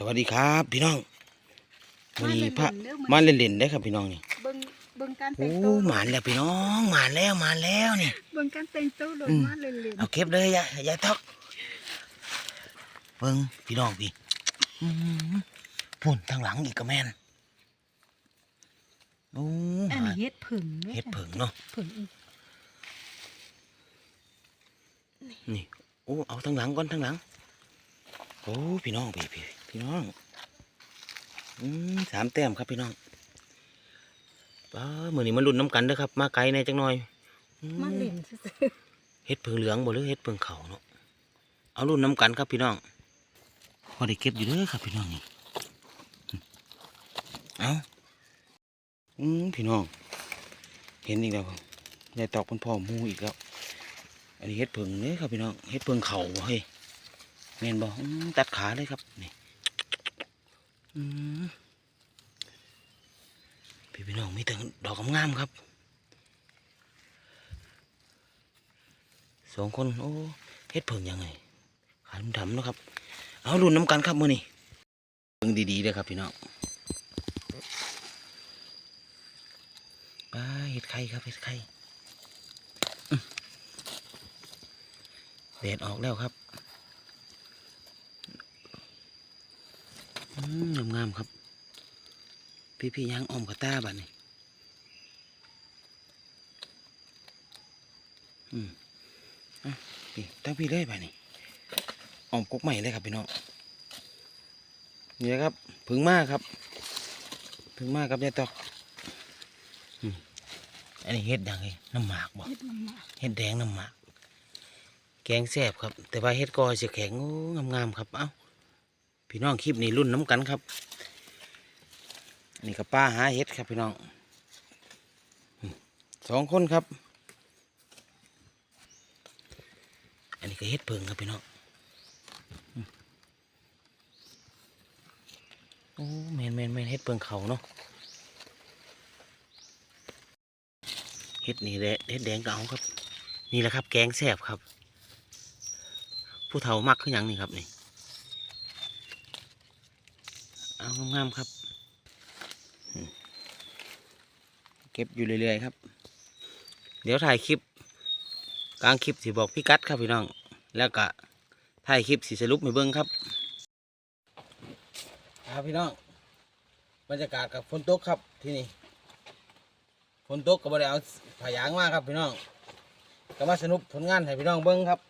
สวัสดีครับ พี่น้องวันนี้พระมามาเล่นๆเล่นๆได้ครับพี่น้องนี่เบิ่งเบิ่งการแต่โอ้งตัวหมานแล้วพี่น้องหมานแล้วหมานแล้วนี่เบิ่งการแต่งตัวโดนอืมมาเล่นเอาเก็บเลยยายยายทอกเบิ่งพี่น้องพี่อื้อหือพุ่นทางหลังอีกกระแมนโอ้ๆอันหานี้เฮ็ดผึ่งด้วเห็ยดผึ่งเนาะผึ่งอีกนี่โอ้เอาทางหลังก่อนทางหลังโอ้พี่น้องพี่พี่ พี่น้องอืมสามแต้มครับพี่น้องป้ามือนนี้มันรุ่นน้ำกันเด้อครับ มาไกลในจังหน่อยมาเล่นเฮ็ดเพิงเหลืองบ่หรือเฮ็ดเพิงเขาเนาะเอารุ่นน้ำกันครับพี่น้องพอได้เก็บอยู่เด้อครับพี่น้องนี่เอาอืมพี่น้อง เห็นอีกแล้วครับยายตอกมันพ่อหมูอีกแล้ว อันนี้เฮ็ดเพิงเนี่ยครับพี่น้องเฮ็ดเพิงเขาเฮ้ยแม่นบอืมตัดขาเลยครับนี่ พี่พี่น้องมีแต่ดอกงามๆครับสองคนโอ้เฮ็ดเพิ่งยังไงขาดดำนะครับ เอารุ่นน้ำกันครับมือนี่เพิ่งดีๆเลยครับพี่น้องไปเฮ็ดไข่ครับเฮ็ดไข่แดดออกแล้วครับ อืมงามๆครับ พี่ๆย่างอ้อมกระต้าบัดนี่อืมนี่ตั้งพี่เลยไปนี่ออมกกใหม่เลยครับพี่น้องนี่นะครับผึ่งมากครับผึ่งมากครับยายตอกอืมอันนี้เฮ็ดดังเลยน้ำหมากบ่เฮ็ดมันมาเฮ็ดแดงน้ำหมาก แกงแซ่บครับ แต่ว่าเฮ็ดกอจะแข็งโอ้งามๆครับเอ้า พี่น้องคลิปนี้รุ่นน้ำกันครับ นี่กับป้าหาเฮ็ดครับพี่น้องสองคนครับ อันนี้ก็เฮ็ดเพิงครับพี่น้องโอ้แมนแมนแมนเฮ็ดเพิงเขาเนาะเฮ็ดนี่แหละเฮ็ดแดงก็เอาครับ นี่แหละครับ แกงแซ่บครับ ผู้เฒ่ามักคือหยังนี่ครับนี่ เอางามๆครับ เก็บอยู่เรื่อยๆครับ เดี๋ยวถ่ายคลิป กลางคลิปสิบอกพี่กัดครับพี่น้อง แล้วก็ถ่ายคลิปสิสรุปให้เบิ้งครับครับพี่น้องบรรยากาศกับฝนตกครับที่นี่ฝนตกก็บ่ได้เอาผายางมากครับพี่น้องก็มาสนุกผลงานให้พี่น้องเบิ้งครับ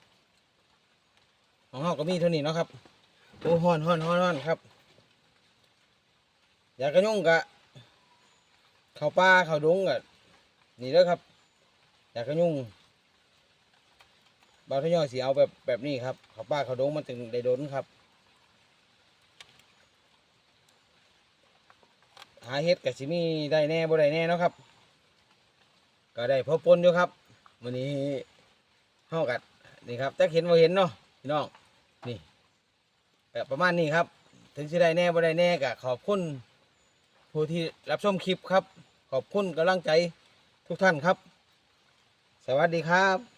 ของเฮาก็มีเท่านี้เนาะครับโอ้ฮ้อนฮ้อนฮ้อนฮ้อนครับ อยากกระยุ่งกะเขาป่าเขาดงกะนี่เด้อครับ อยากกระยุ่งบาวทย่อยสีเอาแบบแบบนี้ครับเขาป้าเขาดงมันถึงได้โดนครับ หาเฮ็ดกับสิมีได้แน่บ่ได้แน่เนาะครับ ก็ได้พบปนอยู่ครับวันนี้เฮากัดนี่ครับแต่เห็นบ่เห็นเนาะพี่น้องนี่ก็ประมาณนี้ครับ ถึงสิได้แน่บ่ได้แน่ก็ขอบคุณ ผู้ที่รับชมคลิปครับ ขอบคุณกำลังใจทุกท่านครับ สวัสดีครับ